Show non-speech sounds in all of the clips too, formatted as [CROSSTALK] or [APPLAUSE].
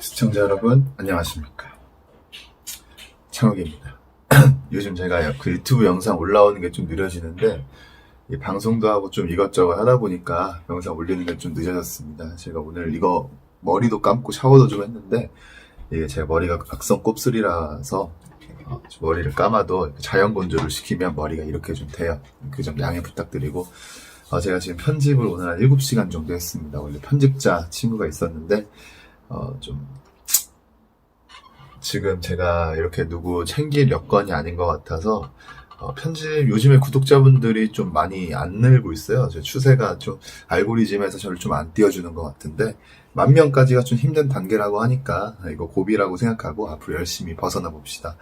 시청자 여러분 안녕하십니까? 창욱입니다. [CLEARS THROAT] 요즘 제가 그 유튜브 영상 올라오는 게 좀 느려지는데 이 방송도 하고 좀 이것저것 하다 보니까 영상 올리는 게 좀 늦어졌습니다. 제가 오늘 이거 머리도 감고 샤워도 좀 했는데 이게 제 머리가 악성 곱슬이라서 어, 머리를 감아도 자연 건조를 시키면 머리가 이렇게 좀 돼요. 그 점 양해 부탁드리고 어, 제가 지금 편집을 오늘 한 7시간 정도 했습니다. 원래 편집자 친구가 있었는데 어, 좀, 지금 제가 이렇게 누구 챙길 여건이 아닌 것 같아서, 어, 편집, 요즘에 구독자분들이 좀 많이 안 늘고 있어요. 제 추세가 좀, 알고리즘에서 저를 좀 안 띄워주는 것 같은데, 만 명까지가 좀 힘든 단계라고 하니까, 이거 고비라고 생각하고 앞으로 열심히 벗어나 봅시다.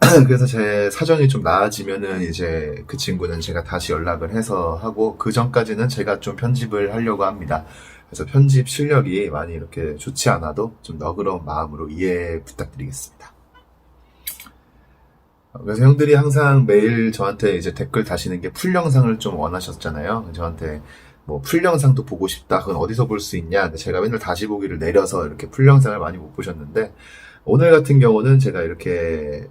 [CLEARS THROAT] 그래서 제 사정이 좀 나아지면은 이제 그 친구는 제가 다시 연락을 해서 하고, 그 전까지는 제가 좀 편집을 하려고 합니다. 그래서 편집 실력이 많이 이렇게 좋지 않아도 좀 너그러운 마음으로 이해 부탁드리겠습니다. 어, 그래서 형들이 항상 매일 저한테 이제 댓글 다시는 게 풀 영상을 좀 원하셨잖아요. 저한테 뭐 풀 영상도 보고 싶다. 그건 어디서 볼 수 있냐. 제가 맨날 다시 보기를 내려서 이렇게 풀 영상을 많이 못 보셨는데 오늘 같은 경우는 제가 이렇게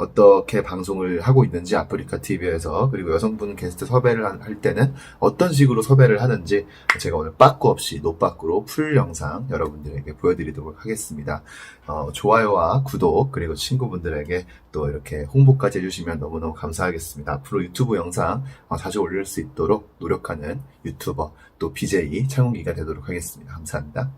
어떻게 방송을 하고 있는지 아프리카 TV에서 그리고 여성분 게스트 섭외를 한- 할 때는 어떤 식으로 섭외를 하는지 제가 오늘 빠꾸 없이 노빠꾸로 풀 영상 여러분들에게 보여드리도록 하겠습니다. 어, 좋아요와 구독 그리고 친구분들에게 또 이렇게 홍보까지 해주시면 너무너무 감사하겠습니다. 앞으로 유튜브 영상 어, 자주 올릴 수 있도록 노력하는 유튜버 또 BJ 창훈기가 되도록 하겠습니다. 감사합니다.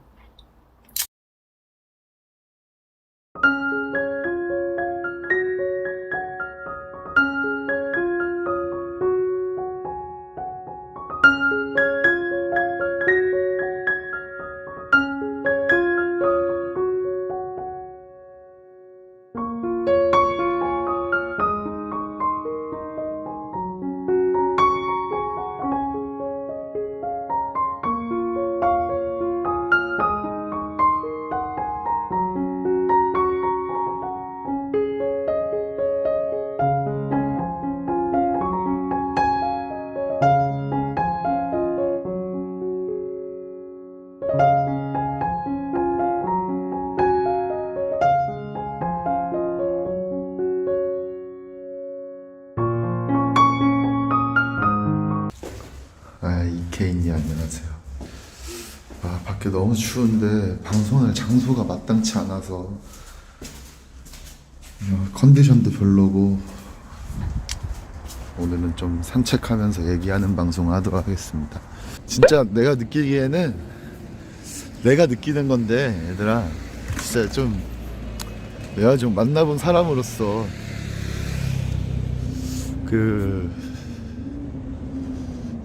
너무 추운데 방송할 장소가 마땅치 않아서. 어, 컨디션도 별로고. 오늘은 좀 산책하면서 얘기하는 방송을 하도록 하겠습니다. 진짜 내가 느끼기에는 내가 느끼는 건데 얘들아. 진짜 좀 내가 좀 만나본 사람으로서 그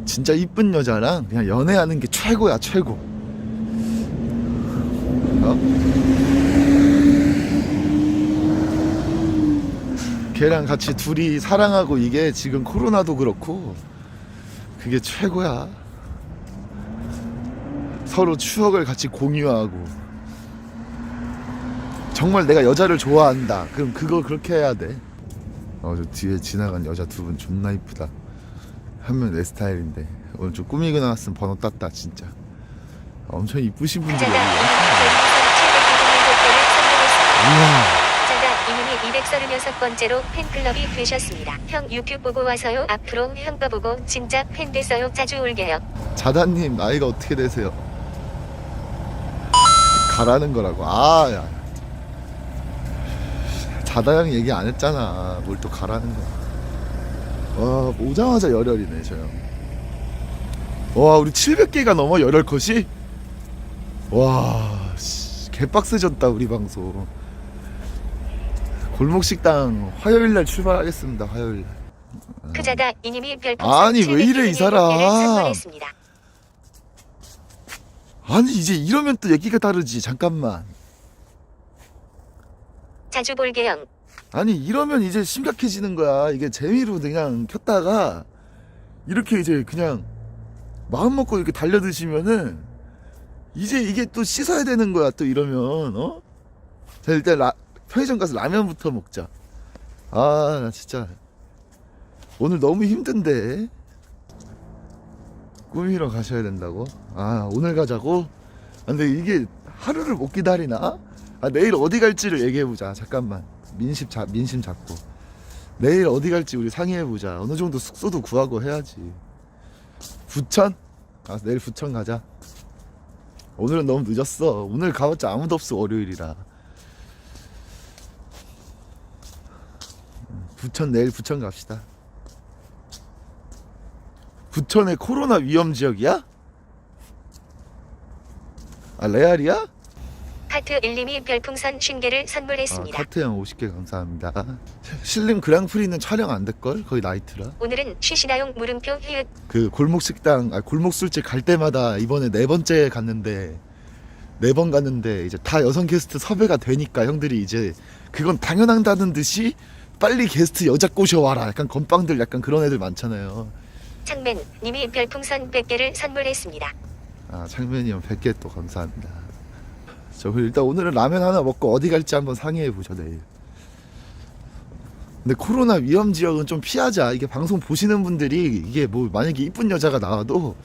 진짜 이쁜 여자랑 그냥 연애하는 게 최고야 최고 어? 걔랑 같이 둘이 사랑하고 이게 지금 코로나도 그렇고 그게 최고야. 서로 추억을 같이 공유하고. 정말 내가 여자를 좋아한다. 그럼 그거 그렇게 해야 돼 어 저 뒤에 지나간 여자 두 분 존나 이쁘다. 한 명 내 스타일인데. 오늘 좀 꾸미고 나왔으면 번호 땄다 진짜. 엄청 이쁘신 분들이 여 엄청 이님이 236번째로 팬클럽이 되셨습니다. 형 유튜브 보고 와서요. 앞으로 형거 보고 진짜 팬 됐어요. 자주 올게요. 자다님 나이가 어떻게 되세요? 가라는 거라고 아 야 자다 형 얘기 안 했잖아 뭘 또 가라는 거야 와 오자마자 열혈이네 저 형 와 우리 700개가 넘어 열혈 컷이 와 씨, 개빡세졌다 우리 방송 골목 식당 화요일 날 출발하겠습니다 화요일 날 크자다 이님이 별풍선 아니, 왜 이래, 이 700 개를 사람. 선물했습니다. 아니 이제 이러면 또 얘기가 다르지 잠깐만 자주 볼게 형. 아니 이러면 이제 심각해지는 거야 이게 재미로 그냥 켰다가 이렇게 이제 그냥 마음 먹고 이렇게 달려 드시면은 이제 이게 또 씻어야 되는 거야 또 이러면 어? 자 일단 라, 편의점 가서 라면부터 먹자 아 나 진짜 오늘 너무 힘든데 꾸미러 가셔야 된다고? 아 오늘 가자고? 아, 근데 이게 하루를 못 기다리나? 아 내일 어디 갈지를 얘기해 보자. 잠깐만 민심 잡 민심 잡고 내일 어디 갈지 우리 상의해 보자. 어느 정도 숙소도 구하고 해야지. 부천? 아 내일 부천 가자. 오늘은 너무 늦었어. 오늘 가봤자 아무도 없어 월요일이라. 부천 내일 부천 갑시다. 부천의 코로나 위험 지역이야? 아 레알이야? 하트 1님이 별풍선 50개를 아, 선물했습니다. 카트 형 50개 감사합니다. 신림 그랑프리는 촬영 안 될걸? 거의 나이트라. 오늘은 쉬시나용 물음표 히읗 그 골목 식당, 아, 골목 술집 갈 때마다 이번에 네 번째 갔는데 네 번 갔는데 이제 다 여성 게스트 섭외가 되니까 형들이 이제 그건 당연한다는 듯이 빨리 게스트 여자 꼬셔와라. 약간 건빵들 약간 그런 애들 많잖아요. 창맨 님이 별풍선 100개를 선물했습니다. 아 창면이 형 100개 또 감사합니다. 저 그럼 일단 오늘은 라면 하나 먹고 어디 갈지 한번 상의해 보죠 내일. 근데 코로나 위험 지역은 좀 피하자. 이게 방송 보시는 분들이 이게 뭐 만약에 이쁜 여자가 나와도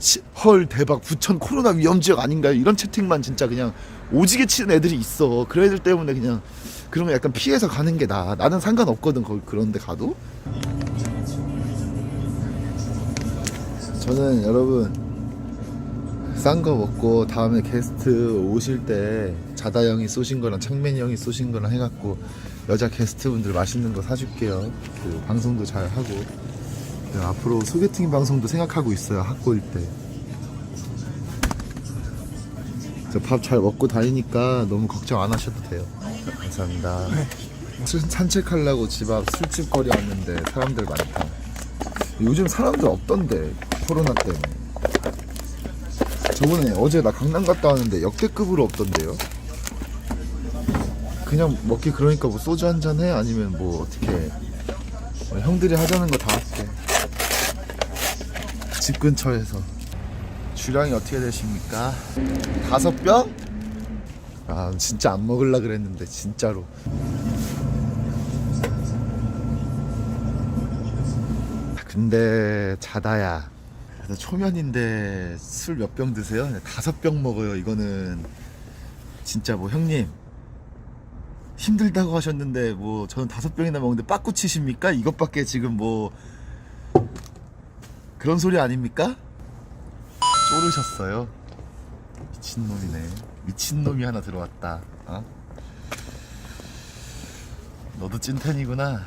시- 헐 대박 부천 코로나 위험 지역 아닌가요? 이런 채팅만 진짜 그냥 오지게 치는 애들이 있어. 그런 애들 때문에 그냥 그런 거 약간 피해서 가는 게 나아. 나는 상관없거든 거기 그런 데 가도. 저는 여러분 싼 거 먹고 다음에 게스트 오실 때 자다 형이 쏘신 거랑 창맨이 형이 쏘신 거랑 해갖고 여자 게스트분들 맛있는 거 사줄게요. 그 방송도 잘 하고 네, 앞으로 소개팅 방송도 생각하고 있어요. 학고일 때. 저밥잘 먹고 다니니까 너무 걱정 안 하셔도 돼요. 감사합니다. 술- 산책하려고 집 앞 술집 거리 왔는데 사람들 많다. 요즘 사람들 없던데 코로나 때문에. 저번에 어제 나 강남 갔다 왔는데 역대급으로 없던데요. 그냥 먹기 그러니까 뭐 소주 한 잔 해? 아니면 뭐 어떻게 뭐 형들이 하자는 거 다 할게. 집 근처에서 주량이 어떻게 되십니까? 다섯 병? 아 진짜 안 먹을라 그랬는데 진짜로. 근데 자다야 초면인데 술 몇 병 드세요? 네, 다섯 병 먹어요. 이거는 진짜 뭐 형님 힘들다고 하셨는데 뭐 저는 다섯 병이나 먹는데 빠꾸 치십니까? 이것밖에 지금 뭐 그런 소리 아닙니까? 쪼르셨어요. 미친놈이네. 미친놈이 하나 들어왔다. 어? 너도 찐텐이구나.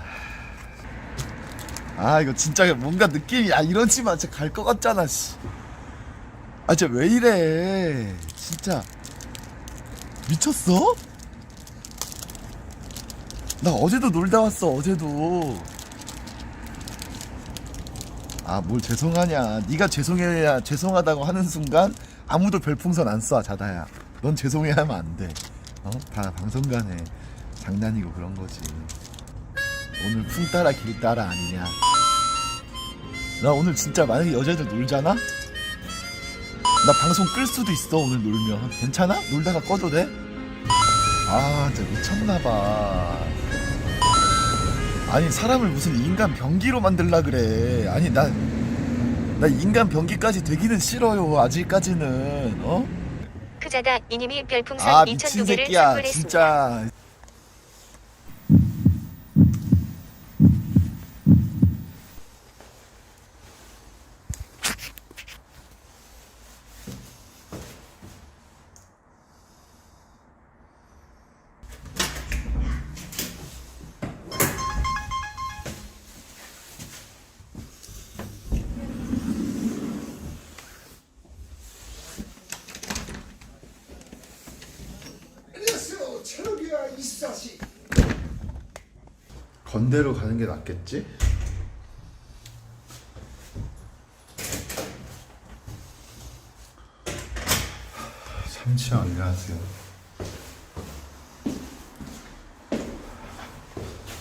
아 이거 진짜 뭔가 느낌이 아 이러지 마 진짜 갈 것 같잖아 씨. 아 진짜 왜 이래 진짜 미쳤어? 나 어제도 놀다 왔어 어제도 아 뭘 죄송하냐 네가 죄송해야 죄송하다고 하는 순간 아무도 별풍선 안 쏴 자다야 넌 죄송해야 하면 안 돼 어? 다 방송간에 장난이고 그런 거지 오늘 풍 따라 길 따라 아니냐 나 오늘 진짜 만약에 여자들 놀잖아? 나 방송 끌 수도 있어 오늘 놀면 괜찮아? 놀다가 꺼도 돼? 아 진짜 미쳤나봐 아니 사람을 무슨 인간 병기로 만들라 그래 아니 나 나 인간 병기까지 되기는 싫어요 아직까지는 어? 크자다. 이님이 별풍선 아 미친 2,002개를 새끼야. 선물했습니다. 진짜 건대로 가는 게 낫겠지? 삼치야 안녕하세요.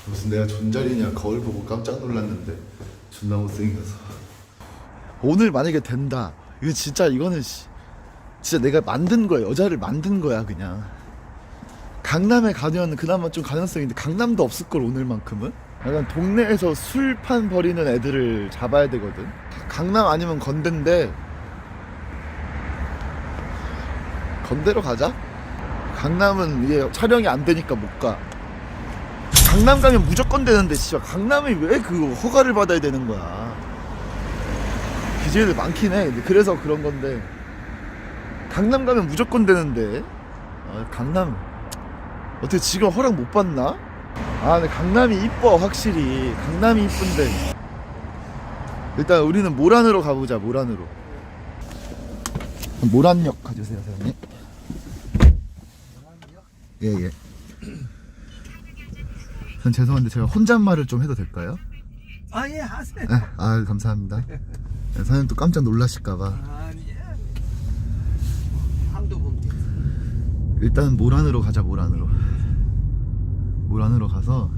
무슨 내가 존잘이냐? 거울 보고 깜짝 놀랐는데 존나 못생겨서. 오늘 만약에 된다. 이거 진짜 이거는 씨, 진짜 내가 만든 거야. 여자를 만든 거야 그냥 강남에 가면 그나마 좀 가능성이 있는데 강남도 없을 걸 오늘만큼은 약간 동네에서 술판 버리는 애들을 잡아야 되거든 강남 아니면 건대인데 건대로 가자 강남은 이게 촬영이 안 되니까 못 가. 강남 가면 무조건 되는데 진짜 강남이 왜 그 허가를 받아야 되는 거야? 규제들 많긴 해. 그래서 그런 건데 강남 가면 무조건 되는데 아, 강남 어떻게 지금 허락 못 받나? 아 근데 강남이 이뻐 확실히. 강남이 이쁜데. 일단 우리는 모란으로 가보자 모란으로. 모란역 가주세요 사장님. 예예. 전 죄송한데 제가 혼잣말을 좀 해도 될까요? 아 예 하세요. 네, 아 감사합니다. 네, 사장님 또 깜짝 놀라실까봐 아니 예. 한두 분. 일단 모란으로 가자 모란으로. 모란으로 가서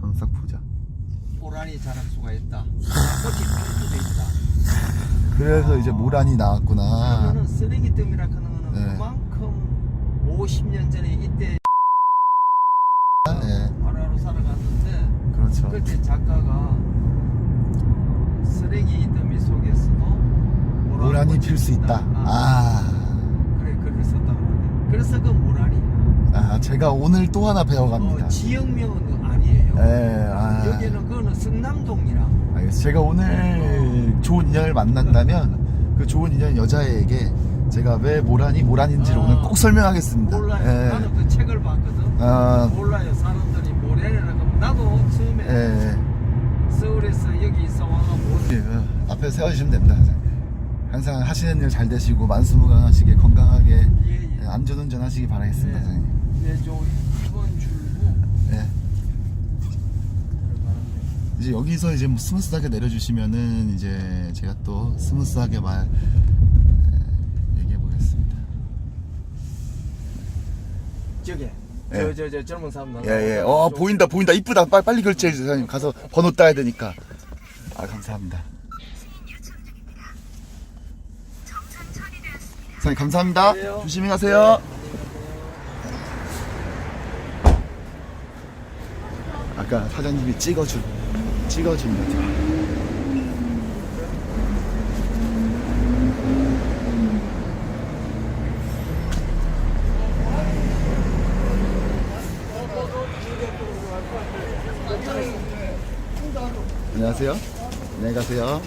한번 싹 보자. 보란이 자랄 수가 있다. 꽃이 필 수도 있다. 그래서 이제 모란이 나왔구나. 그러면은 쓰레기 뜸이라 하는 거는 네. 그만큼 50년 전에 이때 예 하루하루 살아갔는데 그렇죠. 그때 작가가 쓰레기 더미 속에서도 모란이 필 수 있다. 아, 아, 그래 글을 썼다 그래서 그 모란이야. 아 제가 오늘 또 하나 배워갑니다 어, 지역명은 아니에요. 예, 아. 여기는 그거는 성남동이라. 알겠어. 제가 오늘 좋은 인연을 만난다면 그 좋은 인연 여자애에게 제가 왜 모란이 모란인지를 아. 오늘 꼭 설명하겠습니다. 몰라요. 예. 나는 그 책을 봤거든. 아. 몰라요. 사람들이 모래라고 나도 처음에 예. 서울에서 여기 있어 와가 모래. 예, 어, 앞에 세워주시면 됩니다. 항상 하시는 일 잘 되시고 만수무강하시게 건강하게 예, 예, 안전운전 하시기 바라겠습니다. 네. 사장님. 내저 2번 출구 예. 들어가는데. 이제 여기서 이제 뭐 스무스하게 내려주시면은 이제 제가 또 스무스하게 말 예, 얘기해 보겠습니다. 저기 예. 저저저 젊은 사람 나가. 예예. 어 보인다 보인다 이쁘다 빨리 빨리 결제해 주세요 사장님 가서 번호 따야 되니까. 아 감사합니다. 사장님 감사합니다. 그래요. 조심히 가세요. 아까 사장님이 찍어준 찍어준 거죠. 안녕하세요. 안녕히 가세요.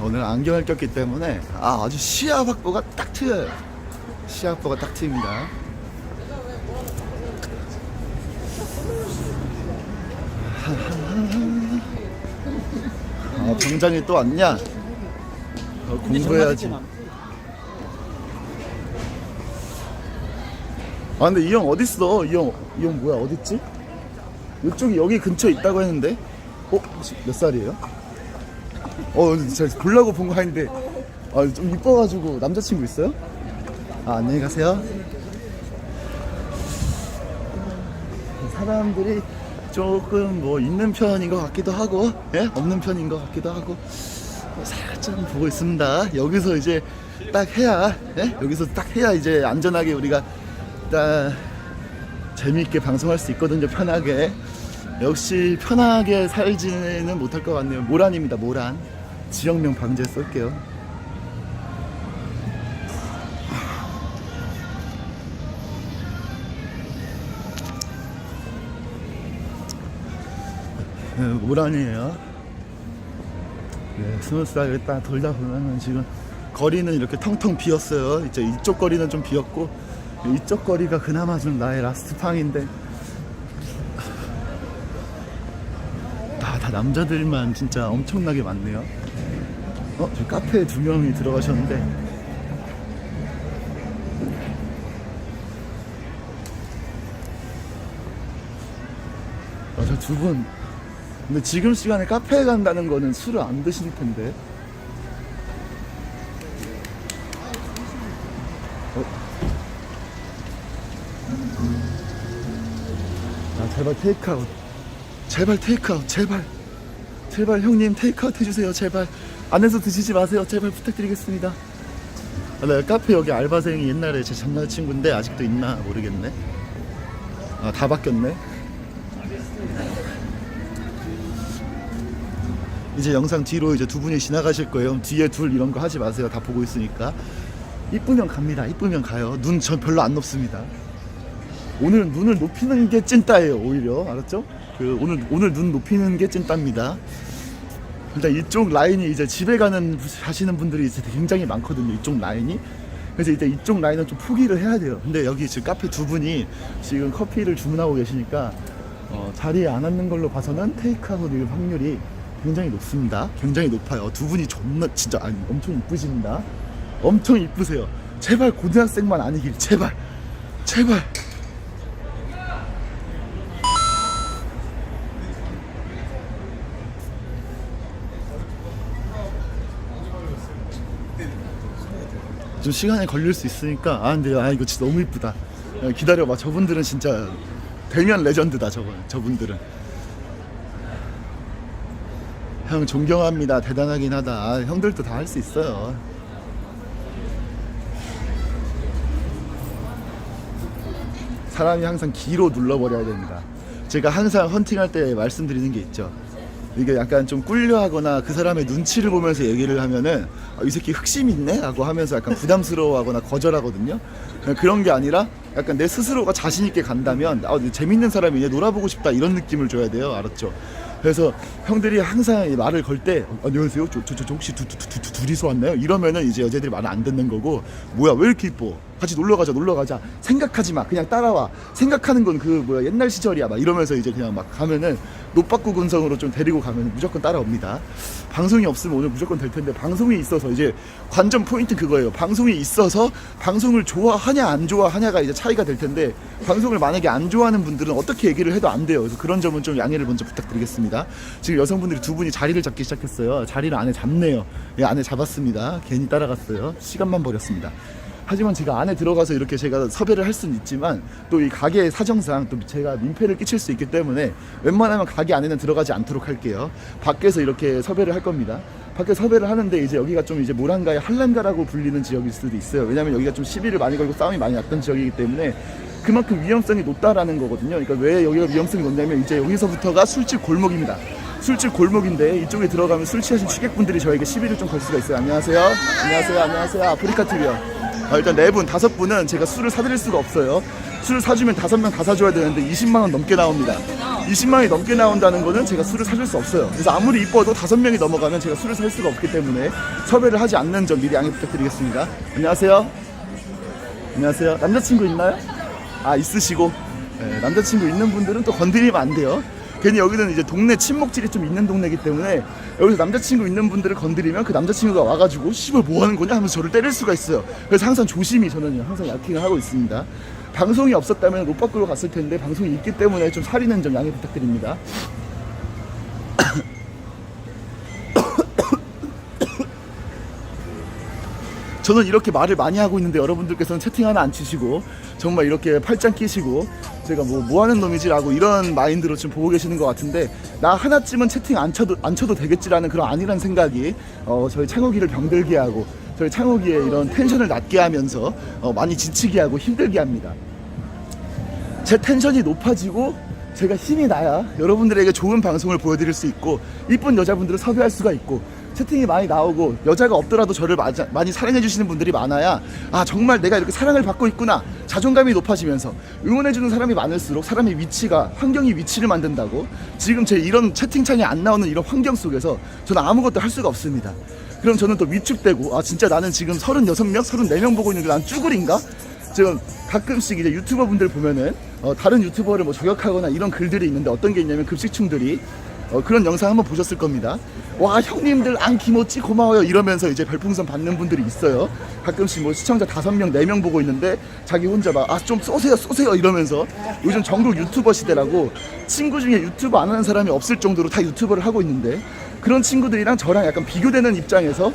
오늘 안경을 꼈기 때문에 아, 아주 시야 확보가 딱 트여요. 시야 확보가 딱 트입니다. 아, 병장이 또 왔냐? 어, 공부해야지. 아 근데 이 형 어딨어? 이 형 이 형 뭐야 어딨지? 이쪽이 여기 근처에 있다고 했는데 어? 몇 살이에요? 어 제가 보려고 본 거 아닌데. 아, 좀 이뻐가지고. 남자친구 있어요? 아 안녕히 가세요. 사람들이 조금 뭐 있는 편인 것 같기도 하고 예? 없는 편인 것 같기도 하고. 뭐 살짝 보고 있습니다. 여기서 이제 딱 해야 예? 여기서 딱 해야 이제 안전하게 우리가 딱 재미있게 방송할 수 있거든요 편하게. 역시 편하게 살지는 못할 것 같네요. 모란입니다 모란 지역명 방제 쏠게요. 네, 모란이에요. 네, 스무스하게 딱 돌다 보면은 지금 거리는 이렇게 텅텅 비었어요. 이제 이쪽 거리는 좀 비었고 이쪽 거리가 그나마 좀 나의 라스트 팡인데. 다, 다 남자들만 진짜 엄청나게 많네요. 어, 저 카페에 두 명이 들어가셨는데. 아, 저두 분. 근데 지금 시간에 카페에 간다는 거는 술을 안 드실 텐데. 어? 아, 제발 테이크아웃. 제발 테이크아웃 제발 제발 형님 테이크아웃 해주세요 제발 안에서 드시지 마세요 제발 부탁드리겠습니다 아, 나 카페 여기 알바생이 옛날에 제 장난친구인데 아직도 있나 모르겠네 아 다 바뀌었네 이제 영상 뒤로 이제 두 분이 지나가실 거예요 뒤에 둘 이런 거 하지 마세요 다 보고 있으니까 이쁘면 갑니다. 이쁘면 가요. 눈 전 별로 안 높습니다. 오늘 눈을 높이는 게 찐따예요. 오히려 알았죠? 그 오늘 오늘 눈 높이는 게 찐따입니다. 일단 이쪽 라인이 이제 집에 가는 하시는 분들이 이제 굉장히 많거든요. 이쪽 라인이. 그래서 이제 이쪽 라인은 좀 포기를 해야 돼요. 근데 여기 지금 카페 두 분이 지금 커피를 주문하고 계시니까 어, 자리에 안 앉는 걸로 봐서는 테이크아웃 일 확률이 굉장히 높습니다. 굉장히 높아요. 두 분이 존나 진짜 아니 엄청 이쁘십니다. 엄청 이쁘세요. 제발 고등학생만 아니길 제발 제발. 좀 시간이 걸릴 수 있으니까 아 근데 아 이거 진짜 너무 이쁘다. 야, 기다려봐. 저분들은 진짜 대면 레전드다 저분 저분들은. 형 존경합니다. 대단하긴 하다. 아, 형들도 다 할 수 있어요. 사람이 항상 기로 눌러버려야 됩니다. 제가 항상 헌팅할 때 말씀드리는 게 있죠 이게 약간 좀 꿀려하거나 그 사람의 눈치를 보면서 얘기를 하면은 아, 이 새끼 흑심 있네? 라고 하면서 약간 부담스러워하거나 거절하거든요. 그런 게 아니라 약간 내 스스로가 자신 있게 간다면 아, 재밌는 사람이네, 놀아보고 싶다 이런 느낌을 줘야 돼요. 알았죠? 그래서 형들이 항상 이 말을 걸 때 안녕하세요 저, 저, 저, 저 혹시 두, 두, 두, 두, 둘이서 왔나요? 이러면은 이제 여자들이 말을 안 듣는 거고 뭐야 왜 이렇게 이뻐 같이 놀러 가자 놀러 가자. 생각하지 마. 그냥 따라와. 생각하는 건 그 뭐야 옛날 시절이야. 막 이러면서 이제 그냥 막 가면은 노빠꾸 군성으로 좀 데리고 가면 무조건 따라옵니다. 방송이 없으면 오늘 무조건 될 텐데 방송이 있어서 이제 관전 포인트 그거예요. 방송이 있어서 방송을 좋아하냐 안 좋아하냐가 이제 차이가 될 텐데 방송을 만약에 안 좋아하는 분들은 어떻게 얘기를 해도 안 돼요. 그래서 그런 점은 좀 양해를 먼저 부탁드리겠습니다. 지금 여성분들이 두 분이 자리를 잡기 시작했어요. 자리를 안에 잡네요. 예, 안에 잡았습니다. 괜히 따라갔어요. 시간만 버렸습니다 하지만 제가 안에 들어가서 이렇게 제가 섭외를 할 수는 있지만 또 이 가게 사정상 또 제가 민폐를 끼칠 수 있기 때문에 웬만하면 가게 안에는 들어가지 않도록 할게요. 밖에서 이렇게 섭외를 할 겁니다. 밖에 섭외를 하는데 이제 여기가 좀 이제 모란가의 한란가라고 불리는 지역일 수도 있어요. 왜냐면 여기가 좀 시비를 많이 걸고 싸움이 많이 났던 지역이기 때문에 그만큼 위험성이 높다라는 거거든요. 그러니까 왜 여기가 위험성이 높냐면 이제 여기서부터가 술집 골목입니다. 술집 골목인데 이쪽에 들어가면 술 취하신 취객분들이 저에게 시비를 좀 걸 수가 있어요. 안녕하세요. 안녕하세요. 안녕하세요. 아프리카 TV요. 아, 일단 네 분, 다섯 분은 제가 술을 사드릴 수가 없어요. 술을 사주면 다섯 명 다 사줘야 되는데 20만 원 넘게 나옵니다. 20만 원이 넘게 나온다는 거는 제가 술을 사줄 수 없어요. 그래서 아무리 이뻐도 다섯 명이 넘어가면 제가 술을 살 수가 없기 때문에 섭외를 하지 않는 점 미리 양해 부탁드리겠습니다. 안녕하세요. 안녕하세요. 남자친구 있나요? 아 있으시고 네, 남자친구 있는 분들은 또 건드리면 안 돼요. 괜히 여기는 이제 동네 친목질이 좀 있는 동네이기 때문에 여기서 남자친구 있는 분들을 건드리면 그 남자친구가 와가지고 씨발 뭐 하는 거냐 하면서 저를 때릴 수가 있어요. 그래서 항상 조심히 저는 항상 야킹을 하고 있습니다. 방송이 없었다면 옷 밖으로 갔을 텐데 방송이 있기 때문에 좀 살리는 점 양해 부탁드립니다. 저는 이렇게 말을 많이 하고 있는데 여러분들께서는 채팅 하나 안 치시고 정말 이렇게 팔짱 끼시고 제가 뭐 뭐 하는 놈이지라고 이런 마인드로 지금 보고 계시는 것 같은데 나 하나쯤은 채팅 안 쳐도 안 쳐도 되겠지라는 그런 아니란 생각이 어, 저희 창호기를 병들게 하고 저희 창호기의 이런 텐션을 낮게 하면서 어, 많이 지치게 하고 힘들게 합니다. 제 텐션이 높아지고 제가 힘이 나야 여러분들에게 좋은 방송을 보여드릴 수 있고 이쁜 여자분들을 섭외할 수가 있고 채팅이 많이 나오고 여자가 없더라도 저를 마자- 많이 사랑해 주시는 분들이 많아야 아 정말 내가 이렇게 사랑을 받고 있구나. 자존감이 높아지면서 응원해 주는 사람이 많을수록 사람의 위치가 환경이 위치를 만든다고 지금 제 이런 채팅창에 안 나오는 이런 환경 속에서 저는 아무것도 할 수가 없습니다. 그럼 저는 또 위축되고 아 진짜 나는 지금 36명 34명 보고 있는데 난 쭈구리인가? 지금 가끔씩 이제 유튜버 분들 보면은 어, 다른 유튜버를 뭐 저격하거나 이런 글들이 있는데 어떤 게 있냐면 급식충들이 어, 그런 영상 한번 보셨을 겁니다. 와 형님들 안 기모찌 고마워요 이러면서 이제 별풍선 받는 분들이 있어요. 가끔씩 뭐 시청자 다섯 명 네 명 보고 있는데 자기 혼자 막 아 좀 쏘세요 쏘세요 이러면서 요즘 전국 유튜버 시대라고 친구 중에 유튜버 안 하는 사람이 없을 정도로 다 유튜버를 하고 있는데 그런 친구들이랑 저랑 약간 비교되는 입장에서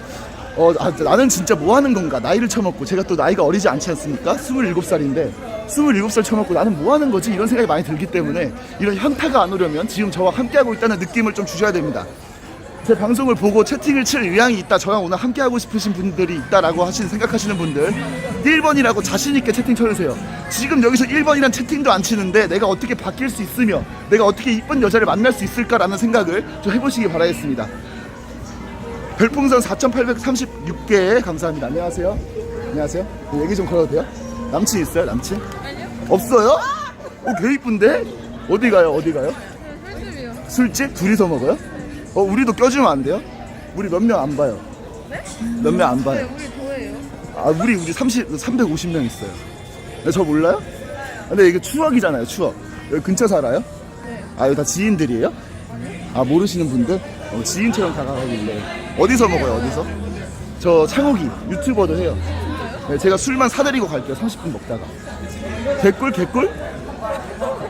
어, 아, 나는 진짜 뭐 하는 건가? 나이를 처먹고, 제가 또 나이가 어리지 않지 않습니까? 27살인데, 27살 처먹고 나는 뭐 하는 거지? 이런 생각이 많이 들기 때문에, 이런 현타가 안 오려면 지금 저와 함께하고 있다는 느낌을 좀 주셔야 됩니다. 제 방송을 보고 채팅을 칠 의향이 있다, 저랑 오늘 함께하고 싶으신 분들이 있다라고 하시는, 생각하시는 분들, 1번이라고 자신있게 채팅 쳐주세요. 지금 여기서 1번이란 채팅도 안 치는데, 내가 어떻게 바뀔 수 있으며, 내가 어떻게 이쁜 여자를 만날 수 있을까라는 생각을 좀 해보시기 바라겠습니다. 별풍선 4,836개 감사합니다. 안녕하세요. 안녕하세요. 얘기 좀 걸어도 돼요? 남친 있어요? 남친? 아니요. 없어요? 어, 개 이쁜데? 어디 가요? 어디 가요? 술집이요. 술집? 둘이서 먹어요? 어, 우리도 껴주면 안 돼요? 우리 몇 명 안 봐요. 네? 몇 명 안 봐요. 우리 도예요. 아, 우리 우리 30 350명 있어요. 네, 저 몰라요? 근데 이게 추억이잖아요, 추억. 여기 근처 살아요? 네. 아, 여기 다 지인들이에요? 아, 모르시는 분들? 어, 지인처럼 다가가길래. 어디서 먹어요, 어디서? 저 창욱이 유튜버도 해요. 네, 제가 술만 사드리고 갈게요, 30분 먹다가. 개꿀, 개꿀?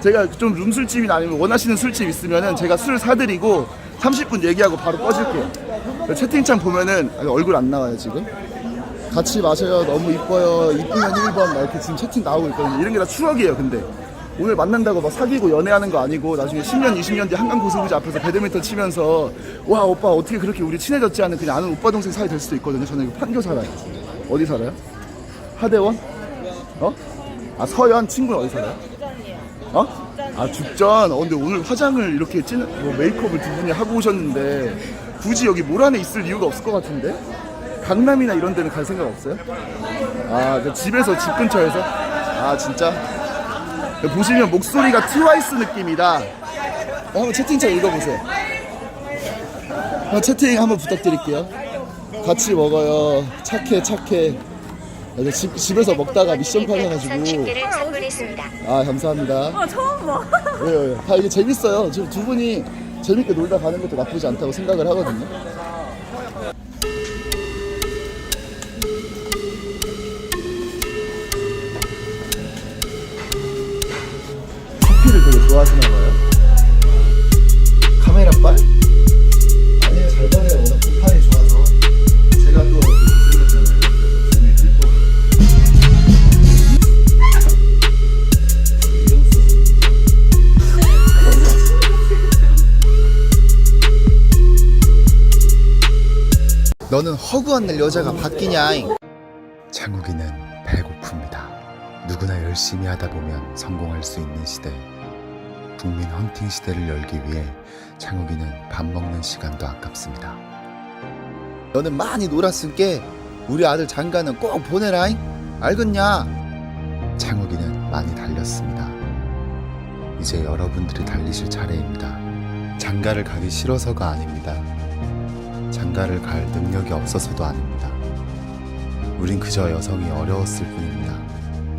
제가 좀 룸술집이나 아니면 원하시는 술집 있으면은 제가 술 사드리고 30분 얘기하고 바로 꺼질게요. 채팅창 보면은 아, 얼굴 안 나와요, 지금. 같이 마셔요. 너무 이뻐요. 이쁘면 1번. 막 이렇게 지금 채팅 나오고 있거든요. 이런 게 다 추억이에요, 근데. 오늘 만난다고 막 사귀고 연애하는 거 아니고 나중에 10년, 20년 뒤 한강 고수부지 앞에서 배드민턴 치면서 와, 오빠 어떻게 그렇게 우리 친해졌지 않은 그냥 아는 오빠 동생 사이 될 수도 있거든요. 저는 이거 판교 살아요. 어디 살아요? 하대원? 어? 아, 서현 친구는 어디 살아요? 어? 아, 죽전. 어, 근데 오늘 화장을 이렇게 찐, 뭐 메이크업을 두 분이 하고 오셨는데 굳이 여기 몰 안에 있을 이유가 없을 것 같은데? 강남이나 이런 데는 갈 생각 없어요? 아, 그 집에서 집 근처에서? 아, 진짜? 보시면 목소리가 트와이스 느낌이다. 어, 한번 채팅창 읽어보세요. 어, 채팅 한번 부탁드릴게요. 같이 먹어요. 착해, 착해. 아, 집, 집에서 먹다가 미션 받아가지고. 30개를 선물했습니다. 아, 감사합니다. 아 처음 봐. 왜요, 왜요? 다 이게 재밌어요. 지금 두 분이 재밌게 놀다 가는 것도 나쁘지 않다고 생각을 하거든요. 좋아하시나 봐요. 카메라 빨? 아니에요, 잘 받아요. 워낙 공판이 좋아서. 제가 또 못생겼잖아요. 너는 허구한 날 여자가 바뀌냐? 창욱이는 배고픕니다. 누구나 열심히 하다 보면 성공할 수 있는 시대. 국민 헌팅 시대를 열기 위해 창욱이는 밥 먹는 시간도 아깝습니다. 너는 많이 놀았으니까 우리 아들 장가는 꼭 보내라잉. 알겠냐? 창욱이는 많이 달렸습니다. 이제 여러분들이 달리실 차례입니다. 장가를 가기 싫어서가 아닙니다. 장가를 갈 능력이 없어서도 아닙니다. 우린 그저 여성이 어려웠을 뿐입니다.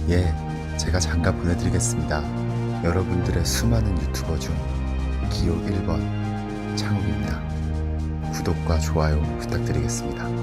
예, 제가 장가 보내드리겠습니다. 여러분들의 수많은 유튜버 중 기호 1번 창욱입니다. 구독과 좋아요 부탁드리겠습니다.